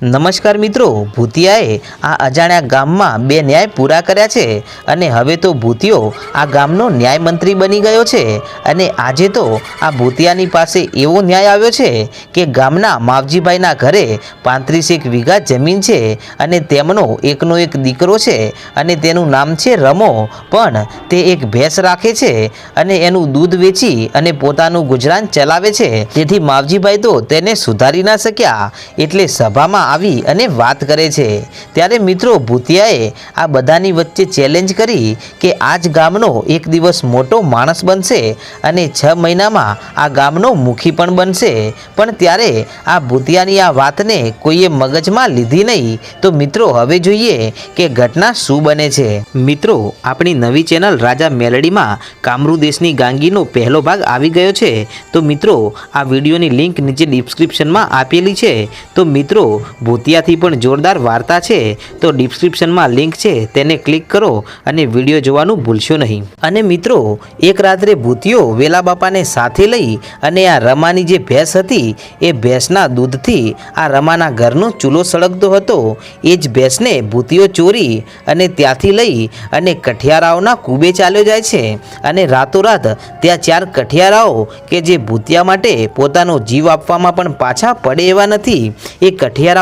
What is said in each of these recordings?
નમસ્કાર મિત્રો, ભૂતિયાએ આ અજાણ્યા ગામમાં બે ન્યાય પૂરા કર્યા છે અને હવે તો ભૂતિયો આ ગામનો ન્યાય મંત્રી બની ગયો છે અને આજે તો આ ભૂતિયાની પાસે એવો ન્યાય આવ્યો છે કે ગામના માવજીભાઈના ઘરે પાંત્રીસેક વીઘા જમીન છે અને તેમનો એકનો એક દીકરો છે અને તેનું નામ છે રમો, પણ તે એક ભેંસ રાખે છે અને એનું દૂધ વેચી અને પોતાનું ગુજરાન ચલાવે છે. તેથી માવજીભાઈ તો તેને સુધારી ના શક્યા, એટલે સભામાં આવી અને વાત કરે છે. ત્યારે મિત્રો ભૂતિયાએ આ બધાની વચ્ચે ચેલેન્જ કરી કે આ જ ગામનો એક દિવસ મોટો માણસ બનશે અને છ મહિનામાં આ ગામનો મુખી પણ બનશે. પણ ત્યારે આ ભૂતિયાની આ વાતને કોઈએ મગજમાં લીધી નહીં. તો મિત્રો હવે જોઈએ કે ઘટના શું બને છે. મિત્રો, આપણી નવી ચેનલ રાજા મેલડીમાં કામરૂ દેશની ગાંગીનો પહેલો ભાગ આવી ગયો છે. તો મિત્રો, આ વિડીયોની લિંક નીચે ડિસ્ક્રિપ્શનમાં આપેલી છે. તો મિત્રો ભૂતિયાથી પણ જોરદાર વાર્તા છે, તો ડિસ્ક્રિપ્શનમાં લિંક છે, તેને ક્લિક કરો અને વીડિયો જોવાનું ભૂલશો નહીં. અને મિત્રો, એક રાત્રે ભૂતિયો વેલા બાપાને સાથે લઈ અને આ રમાની જે ભેંસ હતી, એ ભેંસના દૂધથી આ રમાના ઘરનો ચૂલો સળગતો હતો. એ જ ભેંસને ભૂતિયો ચોરી અને ત્યાંથી લઈ અને કઠિયારાઓના કૂબે ચાલ્યો જાય છે. અને રાતોરાત ત્યાં ચાર કઠિયારાઓ કે જે ભૂતિયા માટે પોતાનો જીવ આપવામાં પણ પાછા પડે એવા નથી. એ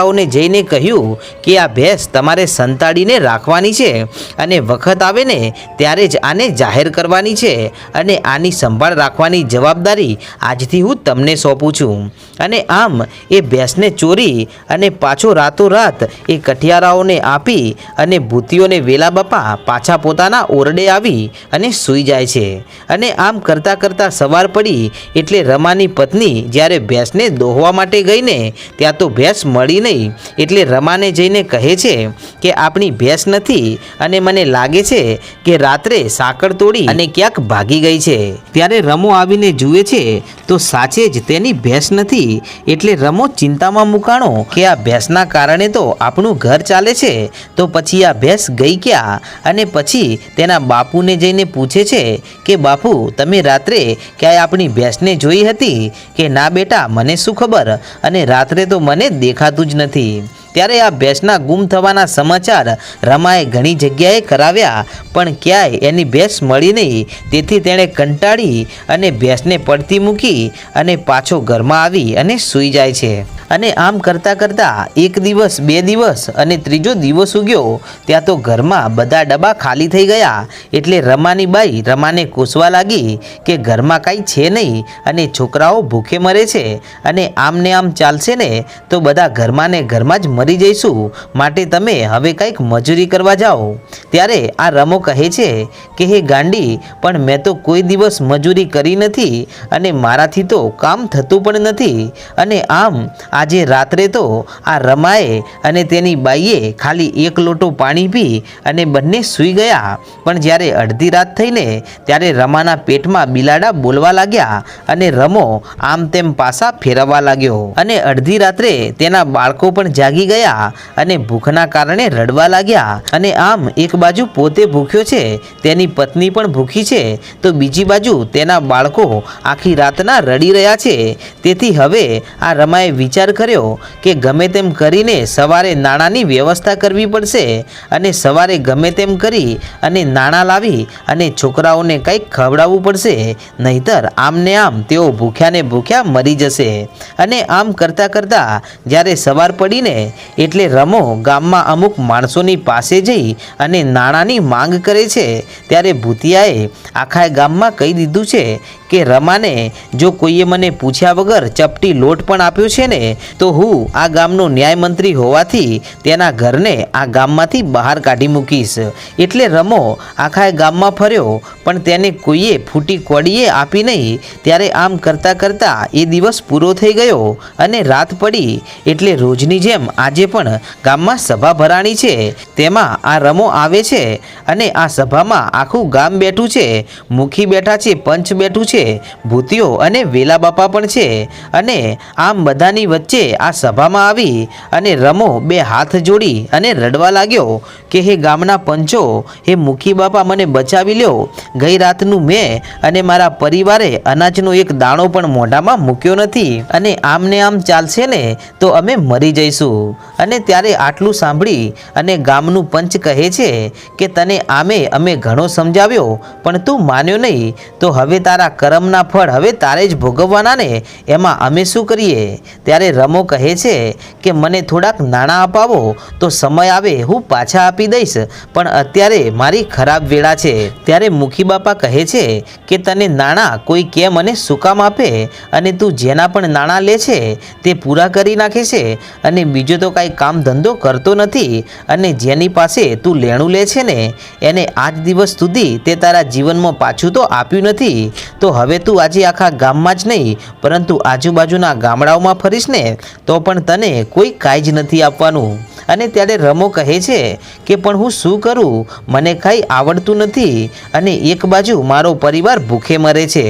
કઠિયારાઓને જઈને કહ્યું કે આ ભેંસ તમારે સંતાડીને રાખવાની છે અને વખત આવે ને ત્યારે જ આને જાહેર કરવાની છે અને આની સંભાળ રાખવાની જવાબદારી આજથી હું તમને સોંપું છું. અને આમ એ ભેંસને ચોરી અને પાછો રાતોરાત એ કઠિયારાઓને આપી અને ભૂતિઓને વેલા બાપા પાછા પોતાના ઓરડે આવી અને સૂઈ જાય છે. અને આમ કરતાં કરતાં સવાર પડી એટલે રમાની પત્ની જ્યારે ભેંસને દોહવા માટે ગઈને ત્યાં તો ભેંસ મળી નહીં. એટલે રમાને જઈને કહે છે કે આપણી ભેંસ નથી અને મને લાગે છે કે રાત્રે સાકળ તોડી અને ક્યાંક ભાગી ગઈ છે. ત્યારે રમો આવીને જુએ છે, તો સાચે જ તેની ભેંસ નથી, એટલે રમો ચિંતામાં મુકાણો કે આ ભેંસના કારણે તો આપણું ઘર ચાલે છે. તો પછી આ ભેંસ ગઈ ક્યાં? અને પછી તેના બાપુને જઈને પૂછે છે કે, બાપુ, તમે રાત્રે ક્યાંય આપણી ભેંસને જોઈ હતી? કે ના બેટા, મને શું ખબર? અને રાત્રે તો મને દેખાતું જ નથી. નથી ત્યારે આ ભેંસના ગુમ થવાના સમાચાર રમાએ ઘણી જગ્યાએ કરાવ્યા, પણ ક્યાંય એની ભેંસ મળી નહીં. તેથી તેણે કંટાળી અને ભેંસને પડતી મૂકી અને પાછો ઘરમાં આવી અને સૂઈ જાય છે. અને આમ કરતાં કરતાં એક દિવસ, બે દિવસ અને ત્રીજો દિવસ ઉગ્યો. ત્યાં તો ઘરમાં બધા ડબ્બા ખાલી થઈ ગયા. એટલે રમાની બાઈ રમાને કોસવા લાગી કે ઘરમાં કાંઈ છે નહીં અને છોકરાઓ ભૂખે મરે છે અને આમ ને આમ ચાલશે ને, તો બધા ઘરમાં ને ઘરમાં જ મરી જઈશું. માટે તમે હવે કંઈક મજૂરી કરવા જાઓ. ત્યારે આ રમો કહે છે કે, હે ગાંડી, પણ મેં તો કોઈ દિવસ મજૂરી કરી નથી અને મારાથી તો કામ થતું પણ નથી. અને આમ, આજે રાત્રે તો આ રમાએ અને તેની બાઈએ ખાલી એક લોટો પાણી પી અને બંને સૂઈ ગયા. પણ જ્યારે અડધી રાત થઈને, ત્યારે રમાના પેટમાં બિલાડા બોલવા લાગ્યા અને રમો આમ તેમ પાસા ફેરવવા લાગ્યો. અને અડધી રાત્રે તેના બાળકો પણ જાગી ગયા. અને ભૂખના કારણે રડવા લાગ્યા. અને આમ એક બાજુ પોતે ભૂખ્યો છે, તેની પત્ની પણ ભૂખી છે, તો બીજી બાજુ તેના બાળકો આખી રાતના રડી રહ્યા છે. તેથી હવે આ રમાએ વિચાર કર્યો કે ગમે તેમ કરીને સવારે નાણાંની વ્યવસ્થા કરવી પડશે. અને સવારે ગમે તેમ કરી અને નાણાં લાવી અને છોકરાઓને કંઈક ખવડાવવું પડશે. નહીતર આમને આમ તેઓ ભૂખ્યાને ભૂખ્યા મરી જશે. અને આમ કરતાં કરતાં જ્યારે સવાર પડીને એટલે રમો ગામમાં અમુક માણસોની પાસે જઈ અને નાણાંની માંગ કરે છે. ત્યારે ભૂતિયાએ આખા ગામમાં કહી દીધું છે કે રમાને જો કોઈએ મને પૂછ્યા વગર ચપટી લોટ પણ આપ્યો છે ને, તો હું આ ગામનો ન્યાયમંત્રી હોવાથી તેના ઘરને આ ગામમાંથી બહાર કાઢી મૂકીશ. એટલે રમો આખા ગામમાં ફર્યો, પણ તેને કોઈએ ફૂટી કોડીએ આપી નહીં, ત્યારે આમ કરતાં કરતાં એ દિવસ પૂરો થઈ ગયો અને રાત પડી. એટલે રોજની જેમ આજે પણ ગામમાં સભા ભરાણી છે, તેમાં આ રમો આવે છે અને આ સભામાં આખું ગામ બેઠું છે, મુખી બેઠા છે, પંચ બેઠું છે છે. ભૂતિયો અને વેલા બાપા પણ છે. અને આમ બધાની વચ્ચે આ સભામાં આવી અને રમો બે હાથ જોડી અને રડવા લાગ્યો કે, હે ગામના પંચો, હે મુખી બાપા, મને બચાવી લ્યો. ગઈ રાતનું મેં અને મારા પરિવારે અનાજનો એક દાણો પણ મોઢામાં મૂક્યો નથી. અને આમને આમ ચાલશે ને, તો અમે મરી જઈશું. અને ત્યારે આટલું સાંભળી અને ગામનું પંચ કહે છે કે, તને આમે અમે ઘણો સમજાવ્યો, પણ તું માન્યો નહીં. તો હવે તારા કરમના ફળ હવે તારે જ ભોગવવાના ને એમાં અમે શું કરીએ? ત્યારે રમો કહે છે કે, મને થોડાક નાણાં અપાવો, તો સમય આવે, હું પાછા આપી દઈશ. પણ અત્યારે મારી ખરાબ વેળા છે. ત્યારે મુખી બાપા કહે છે કે, તને નાણાં કોઈ કેમ અને શું કામ આપે? અને તું જેના પણ નાણાં લે છે, તે પૂરા કરી નાખે છે. અને બીજો તો કાંઈ કામ ધંધો કરતો નથી. અને જેની પાસે તું લેણું લે છે ને, એને આજ દિવસ સુધી તે તારા જીવનમાં પાછું તો આપ્યું નથી. તો હવે તું આજે આખા ગામમાં જ નહીં, પરંતુ આજુબાજુના ગામડાઓમાં ફરીશ ને, તો પણ તને કોઈ કાંઈ જ નથી આપવાનું. અને ત્યારે રમો કહે છે કે, પણ હું શું કરું? મને કાંઈ આવડતું નથી. અને એક બાજુ મારો પરિવાર ભૂખે મરે છે.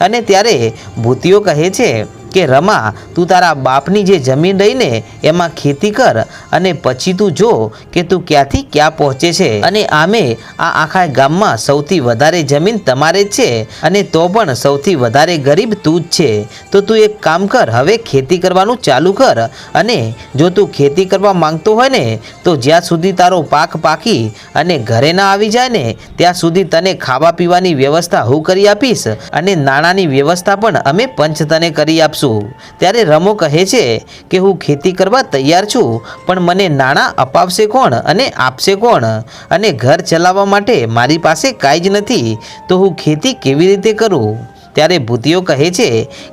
અને ત્યારે ભૂતિઓ કહે છે કે રમા, તું તારા બાપની જે જમીન રહીને એમાં ખેતી કર અને પછી તું જો કે તું ક્યાંથી ક્યાં પહોંચે છે. અને આમે આ આખા ગામમાં સૌથી વધારે જમીન તમારે જ છે અને તો પણ સૌથી વધારે ગરીબ તું જ છે. તો તું એક કામ કર, હવે ખેતી કરવાનું ચાલુ કર અને જો તું ખેતી કરવા માંગતો હોય ને, તો જ્યાં સુધી તારો પાક પાકી અને ઘરે ના આવી જાય ને, ત્યાં સુધી તને ખાવા પીવાની વ્યવસ્થા હું કરી આપીશ અને નાણાંની વ્યવસ્થા પણ અમે પંચ તને કરી આપશું. ત્યારે રમો કહે છે કે, હું ખેતી કરવા તૈયાર છું, પણ મને નાણાં અપાવશે કોણ અને આપશે કોણ? અને ઘર ચલાવવા માટે મારી પાસે કાંઈ જ નથી, તો હું ખેતી કેવી રીતે કરું? ત્યારે ભૂતિઓ કહે છે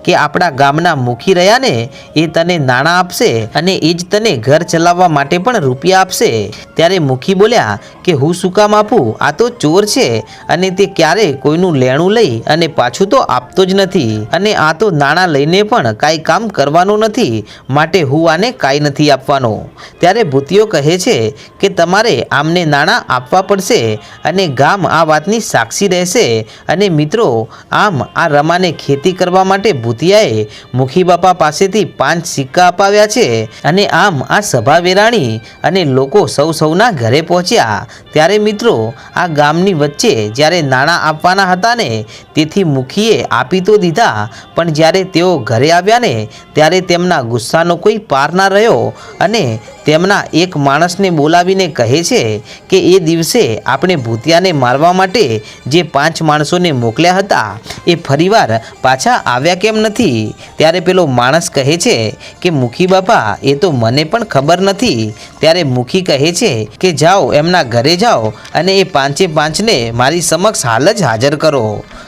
કે આપણા ગામના મુખી રહ્યા ને એ તને નાણાં આપશે અને એ જ તને ઘર ચલાવવા માટે પણ રૂપિયા આપશે. ત્યારે મુખી બોલ્યા કે હું શું કામ આપું? આ તો ચોર છે અને તે ક્યારે કોઈનું લેણું લઈ અને પાછું તો આપતો જ નથી. અને આ તો નાણાં લઈને પણ કાંઈ કામ કરવાનું નથી, માટે હું આને કાંઈ નથી આપવાનો. ત્યારે ભૂતિઓ કહે છે કે તમારે આમને નાણાં આપવા પડશે અને ગામ આ વાતની સાક્ષી રહેશે. અને મિત્રો, આમ આ રમાને ખેતી કરવા માટે ભૂતિયાએ મુખી બાપા પાસેથી પાંચ સિક્કા અપાવ્યા છે અને આમ આ સભા વેરાણી અને લોકો સૌ સૌના ઘરે પહોંચ્યા. ત્યારે મિત્રો, આ ગામની વચ્ચે જ્યારે નાણાં આપવાના હતા ને, તેથી મુખીએ આપી તો દીધા, પણ જ્યારે તેઓ ઘરે આવ્યા ને, ત્યારે તેમના ગુસ્સાનો કોઈ પાર ના રહ્યો અને તેમના એક માણસને બોલાવીને કહે છે કે એ દિવસે આપણે ભૂતિયાને મારવા માટે જે પાંચ માણસોને મોકલ્યા હતા, એ ફરીવાર પાછા આવ્યા કેમ નથી? ત્યારે પેલો માણસ કહે છે કે, મુખી બાપા, એ તો મને પણ ખબર નથી. ત્યારે મુખી કહે છે કે, જાઓ, એમના ઘરે જાઓ અને એ પાંચે પાંચને મારી સમક્ષ હાલ જ હાજર કરો.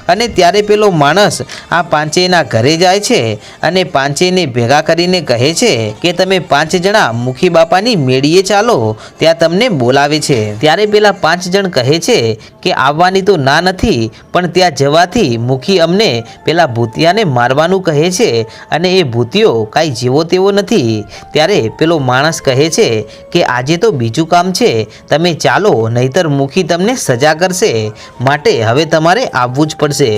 અને ત્યારે પેલો માણસ આ પાંચેયના ઘરે જાય છે અને પાંચેયને ભેગા કરીને કહે છે કે, તમે પાંચ જણા મુખી બાપાની મેળીએ ચાલો, ત્યાં તમને બોલાવે છે. ત્યારે પેલા પાંચ જણ કહે છે કે આવવાની તો ના નથી, પણ ત્યાં જવાથી મુખી અમને પેલા ભૂતિયાને મારવાનું કહે છે અને એ ભૂતિયો કાંઈ જેવો તેવો નથી. ત્યારે પેલો માણસ કહે છે કે આજે તો બીજું કામ છે, તમે ચાલો, નહીતર મુખી તમને સજા કરશે. માટે હવે તમારે આવવું જ પડશે.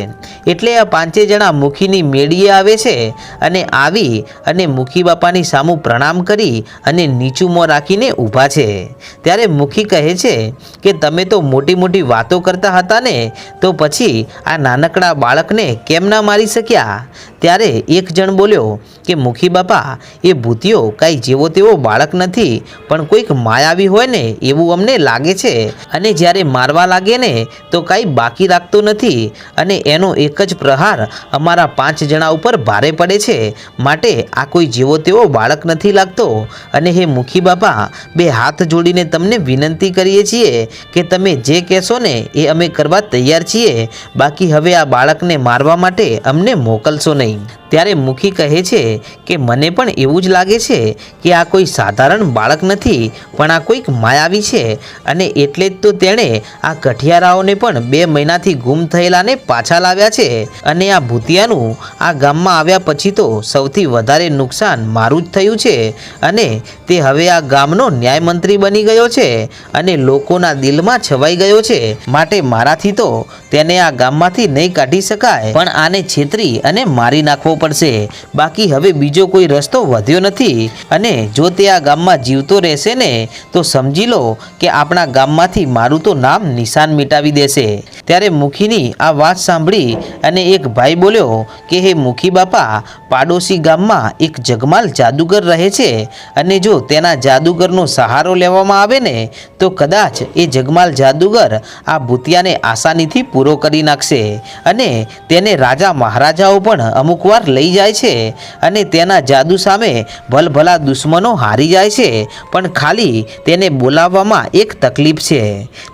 એટલે આ પાંચે જણા મુખીની મેળીએ આવે છે અને આવી અને મુખી બાપાની સામું પ્રણામ કરી અને નીચું મોં રાખીને ઊભા છે. ત્યારે મુખી કહે છે કે, તમે તો મોટી મોટી વાતો કરતા હતા ને તો પછી આ નાનકડા બાળકને કેમ ના મારી શક્યા? ત્યારે એક જણ બોલ્યો કે, મુખી બાપા, એ ભૂતિયો કાંઈ જેવો તેવો બાળક નથી, પણ કોઈક માયાવી હોય ને એવું અમને લાગે છે. અને જ્યારે મારવા લાગે ને, તો કાંઈ બાકી રાખતો નથી. અને એનો એક જ પ્રહાર અમારા પાંચ જણા ઉપર ભારે પડે છે. માટે આ કોઈ જેવો તેવો બાળક નથી લાગતો. અને હે મુખી બાપા, બે હાથ જોડીને તમને વિનંતી કરીએ છીએ કે તમે જે કહેશો ને એ અમે કરવા તૈયાર છીએ. બાકી હવે આ બાળકને મારવા માટે અમને મોકલશો નહીં. ત્યારે મુખી કહે છે કે મને પણ એવું જ લાગે છે કે આ કોઈ સાધારણ બાળક નથી, પણ આ કોઈક માયાવી છે. અને એટલે જ તો તેણે આ કઠિયારાઓને પણ બે મહિનાથી ગુમ થયેલાને પાછા લાવ્યા છે. અને આ ભૂતિયાનું આ ગામમાં આવ્યા પછી તો સૌથી વધારે નુકસાન મારું જ થયું છે. અને તે હવે આ ગામનો ન્યાયમંત્રી બની ગયો છે અને લોકોના દિલમાં છવાઈ ગયો છે. માટે મારાથી તો તેને આ ગામમાંથી નહીં કાઢી શકાય. પણ આને છેતરી અને મારી નાખવો પડશે. બાકી હવે બીજો કોઈ રસ્તો વધ્યો નથી. અને જો તે આ ગામમાં જીવતો રહેશે ને, તો સમજી લો કે આપણા ગામમાંથી મારું તો નામ નિશાન મિટાવી દેશે. ત્યારે મુખીની આ વાત સાંભળી અને એક ભાઈ બોલ્યો કે, હે મુખી બાપા, પાડોશી ગામમાં એક જગમાલ જાદુગર રહે છે. અને જો તેના જાદુગરનો સહારો લેવામાં આવે ને, તો કદાચ એ જગમાલ જાદુગર આ ભૂતિયાને આસાનીથી પૂરો કરી નાખશે. અને તેને રાજા મહારાજાઓ પણ અમુક વાર લઈ જાય છે અને તેના જાદુ સામે ભલભલા દુશ્મનો હારી જાય છે. પણ ખાલી તેને બોલાવવામાં એક તકલીફ છે.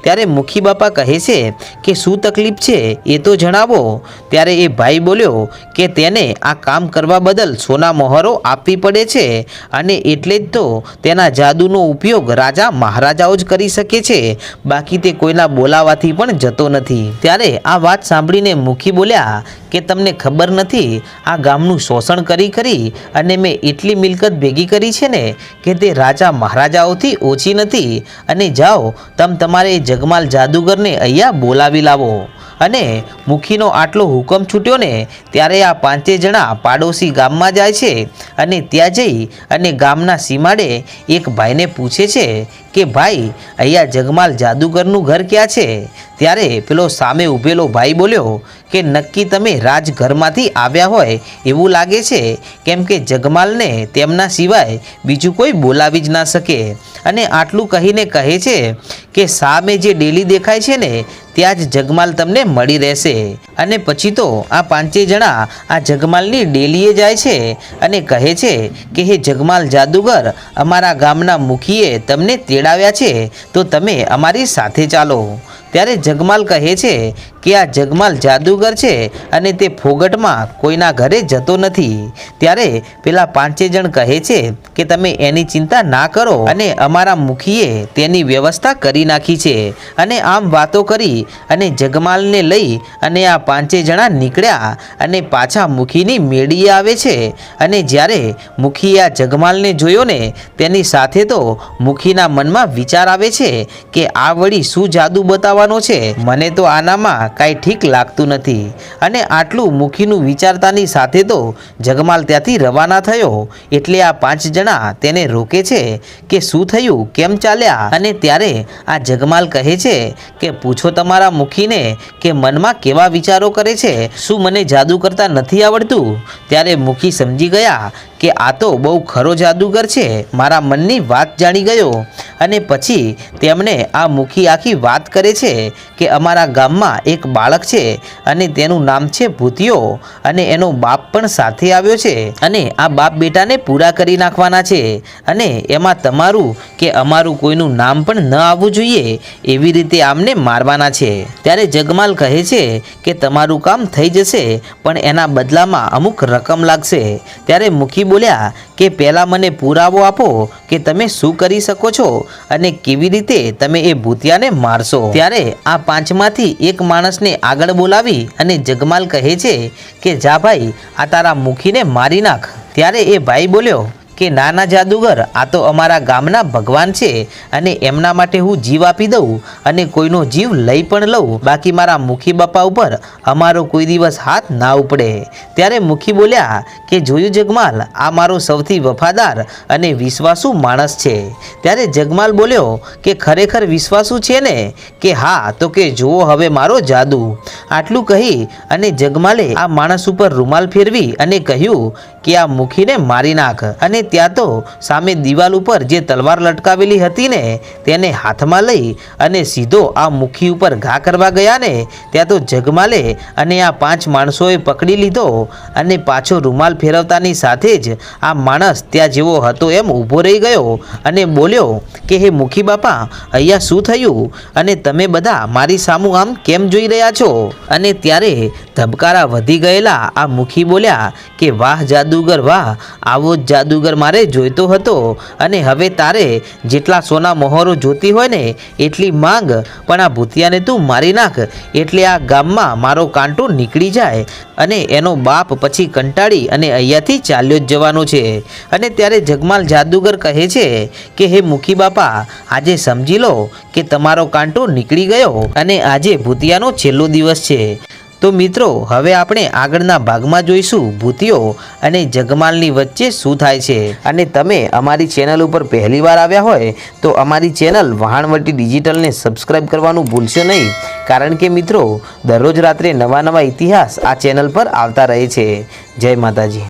ત્યારે મુખી બાપા કહે છે કે, શું તકલીફ છે એ તો જણાવો. ત્યારે એ ભાઈ બોલ્યો કે, તેને આ કામ કરવા બદલ સોના મોહરો આપવી પડે છે અને એટલે જ તો તેના જાદુનો ઉપયોગ રાજા મહારાજાઓ જ કરી શકે છે. બાકી તે કોઈના બોલાવાથી પણ જતો નથી. ત્યારે આ વાત સાંભળીને મુખી બોલ્યા કે, તમને ખબર નથી આ ગામનું શોષણ કરી કરી અને મેં એટલી મિલકત ભેગી કરી છે ને કે તે રાજા મહારાજાઓથી ઓછી નથી. અને જાઓ, તમ તમારે જગમાલ જાદુગરને અહીંયા બોલાવી લાવો. અને મુખીનો આટલો હુકમ છૂટ્યો ને ત્યારે આ પાંચે જણા પાડોશી ગામમાં જાય છે અને ત્યાં જઈ અને ગામના સીમાડે એક ભાઈને પૂછે છે કે, ભાઈ, અહીંયા જગમાલ જાદુગરનું ઘર ક્યાં છે? ત્યારે પેલો સામે ઊભેલો ભાઈ બોલ્યો કે, નક્કી તમે રાજઘરમાંથી આવ્યા હોય એવું લાગે છે, કેમ કે જગમાલને તેમના સિવાય બીજું કોઈ બોલાવી જ ના શકે. અને આટલું કહીને કહે છે કે, સામે જે ડેલી દેખાય છે ને ત્યાં જ જગમાલ તમને મળી રહેશે. અને પછી તો આ પાંચે જણા આ જગમાલની ડેલીએ જાય છે અને કહે છે કે, હે જગમાલ જાદુગર, અમારા ગામના મુખીએ તમને તેડાવ્યા છે, તો તમે અમારી સાથે ચાલો. ત્યારે જગમાલ કહે છે કે આ જગમાલ જાદુગર છે અને તે ફોગટમાં કોઈના ઘરે જતો નથી. ત્યારે પેલા પાંચે જણ કહે છે કે તમે એની ચિંતા ના કરો અને અમારા મુખીએ તેની વ્યવસ્થા કરી નાખી છે અને આમ વાતો કરી અને જગમાલને લઈ અને આ પાંચે જણા નીકળ્યા અને પાછા મુખીની મેળીએ આવે છે. અને જ્યારે મુખીએ આ જગમાલને જોયો ને તેની સાથે તો મુખીના મનમાં વિચાર આવે છે કે આ વળી શું જાદુ બતાવવાનો છે? મને તો આનામાં કાંઈ ઠીક લાગતું નથી. અને આટલું મુખીનું વિચારતાની સાથે તો જગમાલ ત્યાંથી રવાના થયો. એટલે આ પાંચ જણા તેને રોકે છે કે શું થયું, કેમ ચાલ્યા? અને ત્યારે આ જગમાલ કહે છે કે, પૂછો તમારા મુખીને કે મનમાં કેવા વિચારો કરે છે? શું મને જાદુ કરતા નથી આવડતું? ત્યારે મુખી સમજી ગયા કે આ તો બહુ ખરો જાદુગર છે, મારા મનની વાત જાણી ગયો અને પછી તેમણે આ મુખી આખી વાત કરે છે કે અમારા ગામમાં એક બાળક છે અને તેનું નામ છે ભૂતિયો અને એનો બાપ પણ સાથે આવ્યો છે અને આ બાપ બેટાને પૂરા કરી નાખવાના છે અને એમાં તમારું કે અમારું કોઈનું નામ પણ ન આવવું જોઈએ એવી રીતે આમને મારવાના છે. ત્યારે જગમાલ કહે છે કે તમારું કામ થઈ જશે, પણ એના બદલામાં અમુક રકમ લાગશે. ત્યારે મુખી બોલ્યા કે પહેલાં મને પુરાવો આપો કે તમે શું કરી શકો છો અને કેવી રીતે તમે એ ભૂતિયાને મારશો. ત્યારે આ પાંચમાંથી એક માણસને આગળ બોલાવી અને જગમાલ કહે છે કે, જા ભાઈ, આ તારા મુખીને મારી નાખ. ત્યારે એ ભાઈ બોલ્યો કે નાના જાદુગર, આ તો અમારા ગામના ભગવાન છે અને એમના માટે હું જીવ આપી દઉં અને કોઈનો જીવ લઈ પણ લઉં. બાકી મારા મુખી બાપા ઉપર અમારો કોઈ દિવસ હાથ ના ઉપડે. ત્યારે મુખી બોલ્યા કે, જોયું જગમાલ, આ મારો સૌથી વફાદાર અને વિશ્વાસુ માણસ છે. ત્યારે જગમાલ બોલ્યો કે, ખરેખર વિશ્વાસુ છે ને? કે હા, તો કે જુઓ હવે મારો જાદુ. આટલું કહી અને જગમાલે આ માણસ ઉપર રૂમાલ ફેરવી અને કહ્યું કે, આ મુખીને મારી નાખ. અને ત્યાં તો સામે દિવાલ ઉપર જે તલવાર લટકાવેલી હતી ને, તેને હાથમાં લઈ અને સીધો આ મુખી ઉપર ઘા કરવા ગયા ને, ત્યાં તો જગમાલે અને આ પાંચ માણસોએ પકડી લીધો અને પાછો રૂમાલ ફેરવતાની સાથે જ આ માણસ ત્યાં જેવો હતો એમ ઊભો રહી ગયો અને બોલ્યો કે હે મુખી બાપા, અહીંયા શું થયું? અને તમે બધા મારી સામું આમ કેમ જોઈ રહ્યા છો? અને ત્યારે ધબકારા વધી ગયેલા આ મુખી બોલ્યા કે, વાહ જાદુગર, વાહ, આવો જ જાદુગર મારે જોઈતો હતો. અને હવે તારે જેટલા સોના મોહરો જોતી હોય ને, એટલી માંગ. પણ આ ભૂતિયાને તું મારી નાખ. એટલે આ ગામમાં મારો કાંટો નીકળી જાય. અને એનો બાપ પછી કંટાળી અને અહીંયાથી ચાલ્યો જ જવાનો છે. અને ત્યારે જગમાલ જાદુગર કહે છે કે, હે મુખી બાપા આજે સમજી લો કે તમારો કાંટો નીકળી ગયો અને આજે ભૂતિયાનો છેલ્લો દિવસ છે. તો મિત્રો, હવે આપણે આગળના ભાગમાં જોઈશું ભૂતિયો અને જગમાલની વચ્ચે શું થાય છે. અને તમે અમારી ચેનલ ઉપર પહેલી વાર આવ્યા હોય, તો અમારી ચેનલ વહાણવટી ડિજિટલને સબસ્ક્રાઇબ કરવાનું ભૂલશો નહીં. કારણ કે મિત્રો, દરરોજ રાત્રે નવા નવા ઇતિહાસ આ ચેનલ પર આવતા રહે છે. જય માતાજી.